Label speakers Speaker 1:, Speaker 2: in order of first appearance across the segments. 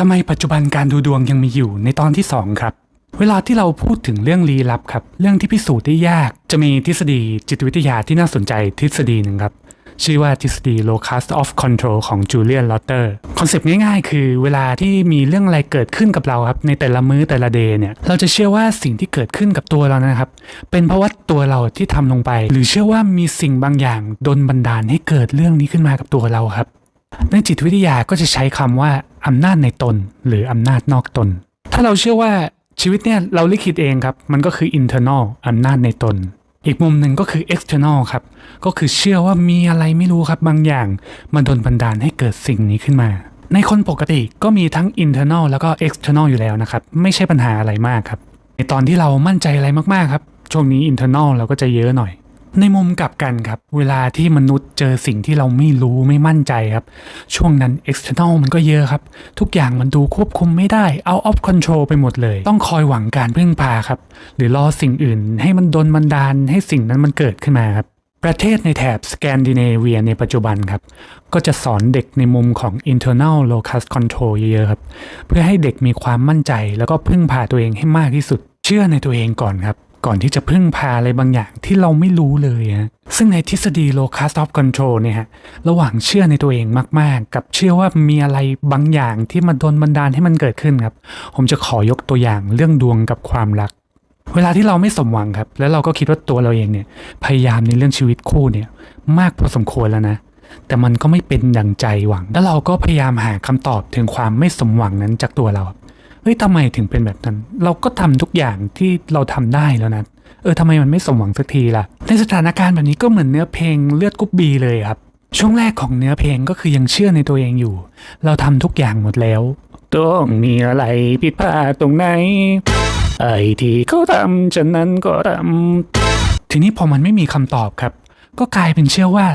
Speaker 1: ทำไมปัจจุบันการดูดวงยังมีอยู่ในตอนที่ 2 ครับ เวลาที่เราพูดถึงเรื่องลี้ลับครับ เรื่องที่พิสูจน์ได้ยาก จะมีทฤษฎีจิตวิทยาที่น่าสนใจทฤษฎีหนึ่งครับ ชื่อว่าทฤษฎี locus of control ของ Julian Lotter คอนเซปต์ง่ายๆ คือเวลาที่มีเรื่องอะไรเกิดขึ้นกับเราครับ ในแต่ละมื้อแต่ละเดย์เนี่ย เราจะเชื่อว่าสิ่งที่เกิดขึ้นกับตัวเรานะครับ เป็นเพราะว่าตัวเราที่ทำลงไป หรือเชื่อว่ามีสิ่งบางอย่างดนบันดาลให้เกิดเรื่องนี้ขึ้นมากับตัวเราครับในจิตวิทยาก็จะใช้คำว่า อำนาจในตนหรืออำนาจนอกตน ถ้าเราเชื่อว่าชีวิตเนี่ยเราลิขิตเองครับ มันก็คือ internal อำนาจในตน อีกมุมหนึ่งก็คือ external ครับ ก็คือเชื่อว่ามีอะไรไม่รู้ครับบางอย่างมาดนบันดาลให้เกิดสิ่งนี้ขึ้นมา ในคนปกติก็มีทั้ง internal แล้วก็ external อยู่แล้วนะครับ ไม่ใช่ปัญหาอะไรมากครับ ในตอนที่เรามั่นใจอะไรมากๆครับ ช่วงนี้ internal เราก็จะเยอะหน่อย ในมุมกลับกันครับ เวลาที่มนุษย์เจอสิ่งที่เราไม่รู้ไม่มั่นใจครับ ช่วงนั้น external มันก็เยอะครับ ทุกอย่างมันดูควบคุมไม่ได้ out of control ไปหมดเลย ต้องคอยหวังการพึ่งพาครับ หรือรอสิ่งอื่น ให้มันดนบันดาลให้สิ่งนั้นมันเกิดขึ้นมาครับประเทศในแถบสแกนดิเนเวียในปัจจุบันครับ ก็จะสอนเด็กในมุมของ internal locus control เยอะๆครับ เพื่อให้เด็กมีความมั่นใจแล้วก็พึ่งพาตัวเองให้มากที่สุด เชื่อในตัวเองก่อนครับ ก่อนที่จะพึ่งพาอะไรบางอย่างที่เราไม่รู้เลยฮะซึ่งในทฤษฎี locus of control เนี่ยฮะระหว่างเชื่อในตัวเองมาก ๆ กับเชื่อว่ามีอะไรบางอย่างที่มาดนบันดาลให้มันเกิดขึ้นครับ ผมจะขอยกตัวอย่างเรื่องดวงกับความรัก เวลาที่เราไม่สมหวังครับ แล้วเราก็คิดว่าตัวเราเองเนี่ยพยายามในเรื่องชีวิตคู่เนี่ยมากพอสมควรแล้วนะแต่มันก็ไม่เป็นดังใจหวัง แล้วเราก็พยายามหาคำตอบถึงความไม่สมหวังนั้นจากตัวเรา เฮ้ยทำไมถึงเป็นแบบนั้น เราก็ทำทุกอย่างที่เราทำได้แล้วนะ เออทำไมมันไม่สมหวังสักทีล่ะ ในสถานการณ์แบบนี้ก็เหมือนเนื้อเพลงเลือดกุ๊บบีเลยครับ ช่วงแรกของเนื้อเพลงก็คือยังเชื่อในตัวเองอยู่ เราทำทุกอย่างหมดแล้ว ต้องมีอะไรผิดพลาดตรงไหน ไอ้ที่เขาทำฉันนั้นก็ทำทีนี้พอมันไม่มีคำตอบครับ ก็กลายเป็นเชื่อว่า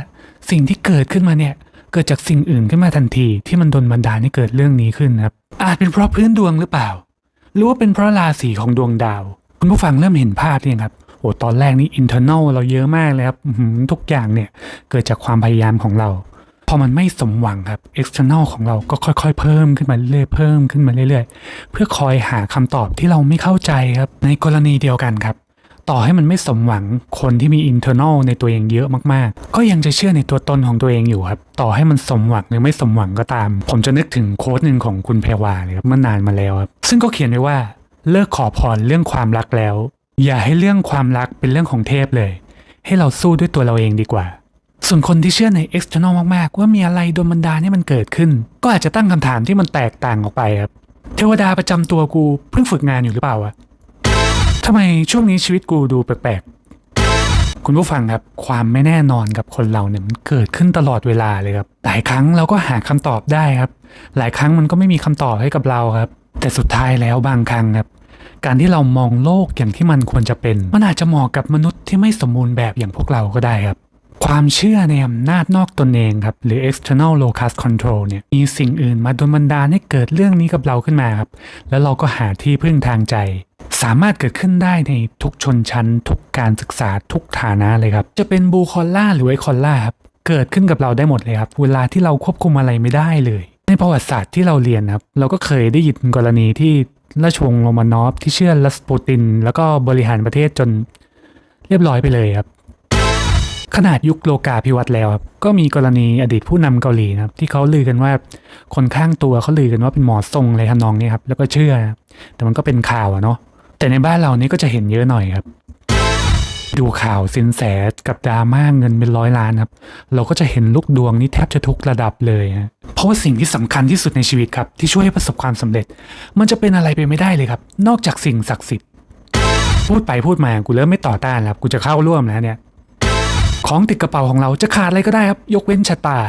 Speaker 1: สิ่งที่เกิดขึ้นมาเนี่ย เกิดจากสิ่งอื่นขึ้นมาทันทีที่มันดนบันดาลให้เกิดเรื่องนี้ขึ้นครับ อาจเป็นเพราะพื้นดวงหรือเปล่า หรือว่าเป็นเพราะราศีของดวงดาว คุณผู้ฟังเริ่มเห็นภาพหรือยังครับโอ้ตอนแรกนี่ internal เนลเราเยอะมากเลยครับทุกอย่างเนี่ยเกิดจากความพยายามของเรา พอมันไม่สมหวังครับ external ของเราก็ค่อยๆ เพิ่มขึ้นมาเรื่อยๆเพิ่มขึ้นมาเรื่อยๆ เพื่อคอยหาคำตอบที่เราไม่เข้าใจครับ ในกรณีเดียวกันครับ ต่อให้มันไม่สมหวังคนที่มี internal ในตัวเองเยอะมากๆ ก็ยังจะเชื่อในตัวตนของตัวเองอยู่ครับ ต่อให้มันสมหวังหรือไม่สมหวังก็ตาม ผมจะนึกถึงโค้ดหนึ่งของคุณแพรวาเลยครับเมื่อนานมาแล้วครับซึ่งก็เขียนไว้ว่าเลิกขอพรเรื่องความรักแล้ว อย่าให้เรื่องความรักเป็นเรื่องของเทพเลย ให้เราสู้ด้วยตัวเราเองดีกว่า ส่วนคนที่เชื่อใน external มากๆ ว่ามีอะไรโดนบันดาลให้มันเกิดขึ้น ก็อาจจะตั้งคำถามที่มันแตกต่างออกไปครับเทวดาประจำตัวกูเพิ่งฝึกงานอยู่หรือเปล่าวะ ทำไมช่วงนี้ชีวิตกูดูแปลกๆ คุณผู้ฟังครับ ความไม่แน่นอนกับคนเราเนี่ยมันเกิดขึ้นตลอดเวลาเลยครับ หลายครั้งเราก็หาคำตอบได้ครับ หลายครั้งมันก็ไม่มีคำตอบให้กับเราครับ แต่สุดท้ายแล้วบางครั้งครับ การที่เรามองโลกอย่างที่มันควรจะเป็น มันอาจจะเหมาะกับมนุษย์ที่ไม่สมบูรณ์แบบอย่างพวกเราก็ได้ครับ ความเชื่อในอำนาจนอกตนเองครับหรือ external locus control เนี่ยมีสิ่งอื่นมาดลบันดาลให้เกิดเรื่องนี้กับเราขึ้นมาครับ แล้วเราก็หาที่พึ่งทางใจ สามารถเกิดขึ้นได้ในทุกชนชั้น ทุกการศึกษาทุกฐานะเลยครับ จะเป็นบูคอลล่าหรือไอคอลล่าครับเกิดขึ้นกับเราได้หมดเลยครับ เวลาที่เราควบคุมอะไรไม่ได้เลย ในประวัติศาสตร์ที่เราเรียนครับ เราก็เคยได้ยินกรณีที่ราชวงศ์โรมานอฟที่เชื่อลัสปูติน แล้วก็บริหารประเทศจนเรียบร้อยไปเลยครับ ขนาดยุคโลกาภิวัตน์แล้วครับก็มีกรณีอดีตผู้นำเกาหลีนะครับที่เขาลือกันว่าคนข้างตัวเขาลือกันว่าเป็นหมอทรงอะไรทำนองนี้ครับแล้วก็เชื่อนะแต่มันก็เป็นข่าวอะเนาะแต่ในบ้านเรานี่ก็จะเห็นเยอะหน่อยครับ ดูข่าวสินแสกับดราม่าเงินเป็นร้อยล้านครับเราก็จะเห็นลูกดวงนี่แทบจะทุกระดับเลยฮะเพราะว่าสิ่งที่สำคัญที่สุดในชีวิตครับที่ช่วยให้ประสบความสำเร็จ มันจะเป็นอะไรไปไม่ได้เลยครับ นอกจากสิ่งศักดิ์สิทธิ์พูดไปพูดมากูเริ่มไม่ต่อต้านแล้วกูจะเข้าร่วมแล้วเนี่ย ของติดกระเป๋าของเราจะขาดอะไรก็ได้ครับ ยกเว้นชะตา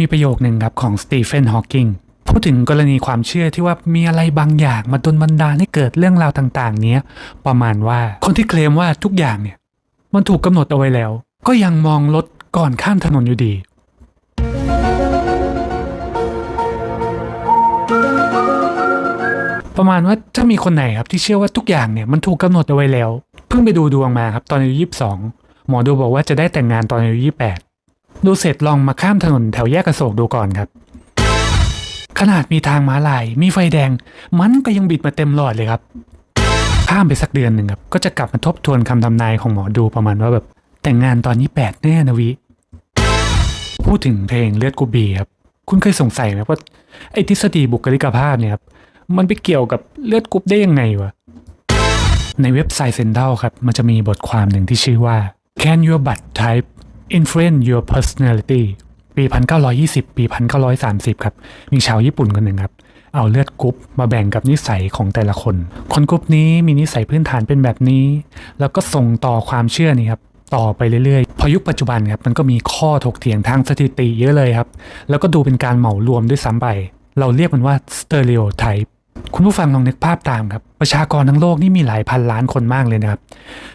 Speaker 1: มีประโยคหนึ่งครับของสตีเฟนฮอว์กิงพูดถึงกรณีความเชื่อที่ว่ามีอะไรบางอย่างมาดนบันดาลให้เกิดเรื่องราวต่าง ๆ เนี้ย ประมาณว่าคนที่เคลมว่าทุกอย่างเนี่ย มันถูกกำหนดเอาไว้แล้ว ก็ยังมองรถก่อนข้ามถนนอยู่ดี ประมาณว่าถ้ามีคนไหนครับที่เชื่อว่าทุกอย่างเนี่ยมันถูกกำหนดเอาไว้แล้ว เพิ่งไปดูดวงมาครับตอนอายุยี่สิบสอง หมอดูบอกว่าจะได้แต่งงานตอนอายุยี่แปดดูเสร็จลองมาข้ามถนนแถวแยกอโศกดูก่อนครับ ขนาดมีทางม้าลาย มีไฟแดง มันก็ยังบิดมาเต็มหลอดเลยครับ ข้ามไปสักเดือนหนึ่งครับ ก็จะกลับมาทบทวนคำทำนายของหมอดูประมาณว่าแบบแต่งงานตอนนี้แปดแน่นะวิ พูดถึงเพลงเลือดกูบีครับ คุณเคยสงสัยไหมว่าไอ้ทฤษฎีบุคลิกภาพเนี่ยครับ มันไปเกี่ยวกับเลือดกรุ๊ปได้ยังไงวะในเว็บไซต์เซนเดลครับ มันจะมีบทความหนึ่งที่ชื่อว่า Can your blood type influence your personality ปี 1920 ปี 1930 ครับ มีชาวญี่ปุ่นคนหนึ่งครับ เอาเลือดกรุ๊ปมาแบ่งกับนิสัยของแต่ละคน คนกรุ๊ปนี้มีนิสัยพื้นฐานเป็นแบบนี้ แล้วก็ส่งต่อความเชื่อนี่ครับ ต่อไปเรื่อยๆ พอยุคปัจจุบันครับ มันก็มีข้อถกเถียงทางสถิติเยอะเลยครับ แล้วก็ดูเป็นการเหมารวมด้วยซ้ำไป เราเรียกมันว่า stereotype คุณผู้ฟังลองนึกภาพตามครับ ประชากรทั้งโลกนี่มีหลายพันล้านคนมากเลยนะครับ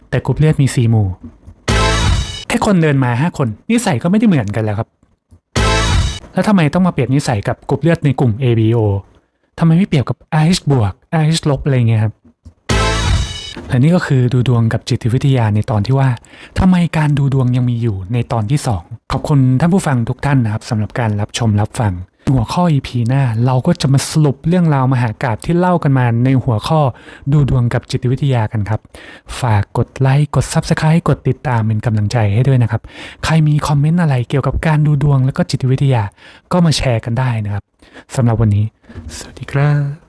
Speaker 1: แต่กรุ๊ปเลือดมีสี่หมู่ แค่คนเดินมาห้าคนนิสัยก็ไม่ได้เหมือนกันแล้วครับ แล้วทำไมต้องมาเปรียบนิสัยกับกลุ่มเลือดในกลุ่ม ABO ทำไมไม่เปรียบกับ RH บวก RH ลบอะไรเงี้ยครับและนี่ก็คือดูดวงกับจิตวิทยาในตอนที่ว่าทำไมการดูดวงยังมีอยู่ในตอนที่ 2 ขอบคุณท่านผู้ฟังทุกท่านนะครับสำหรับการรับชมรับฟัง หัวข้อ EP หน้า เราก็จะมาสรุปเรื่องราวมหากาบที่เล่ากันมาในหัวข้อดูดวงกับจิตวิทยากันครับ ฝากกดไลค์กด Subscribe กดติดตามเป็นกำลังใจให้ด้วยนะครับ ใครมีคอมเมนต์อะไรเกี่ยวกับการดูดวงแล้วก็จิตวิทยาก็มาแชร์กันได้นะครับสำหรับวันนี้ สวัสดีครับ